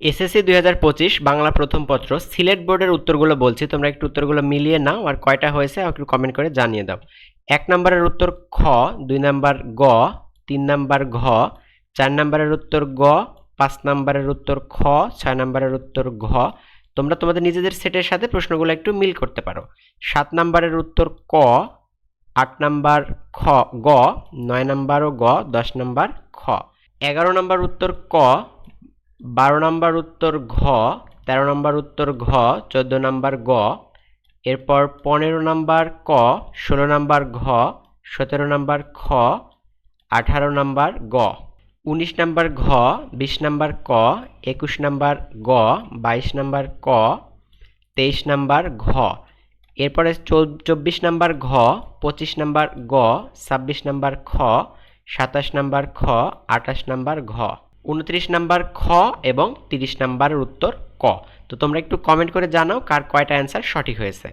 SSC দুই হাজার পঁচিশ বাংলা প্রথম পত্র, সিলেট বোর্ডের উত্তরগুলো বলছি, তোমরা একটু উত্তরগুলো মিলিয়ে নাও আর কয়টা হয়েছে একটু কমেন্ট করে জানিয়ে দাও। এক নম্বরের উত্তর খ, দুই নাম্বার গ, তিন নাম্বার ঘ, চার নাম্বারের উত্তর গ, পাঁচ নাম্বারের উত্তর খ, ছয় নাম্বারের উত্তর ঘ। তোমরা তোমাদের নিজেদের সেটের সাথে প্রশ্নগুলো একটু মিল করতে পারো। সাত নাম্বারের উত্তর ক, আট নাম্বার খ, গ, নয় নাম্বার ও গ, দশ নাম্বার খ। এগারো নাম্বার উত্তর ক বারো নাম্বার উত্তর ঘ, তেরো নাম্বার উত্তর ঘ, চোদ্দ নাম্বার গ, এরপর পনেরো নাম্বার ক, ষোলো নাম্বার ঘ, সতেরো নাম্বার খ, আঠারো নাম্বার গ, উনিশ নাম্বার ঘ, বিশ নাম্বার ক, একুশ নাম্বার গ, বাইশ নাম্বার ক, তেইশ নাম্বার ঘ, এরপরে চব্বিশ নাম্বার ঘ, পঁচিশ নাম্বার গ, ছাব্বিশ নাম্বার খ, সাতাশ নাম্বার খ, আঠাশ নাম্বার ঘ। উনত্রিশ নাম্বার খ এবং তিরিশ নাম্বারের উত্তর ক। তো তোমরা একটু কমেন্ট করে জানাও কার কয়টা অ্যান্সার সঠিক হয়েছে।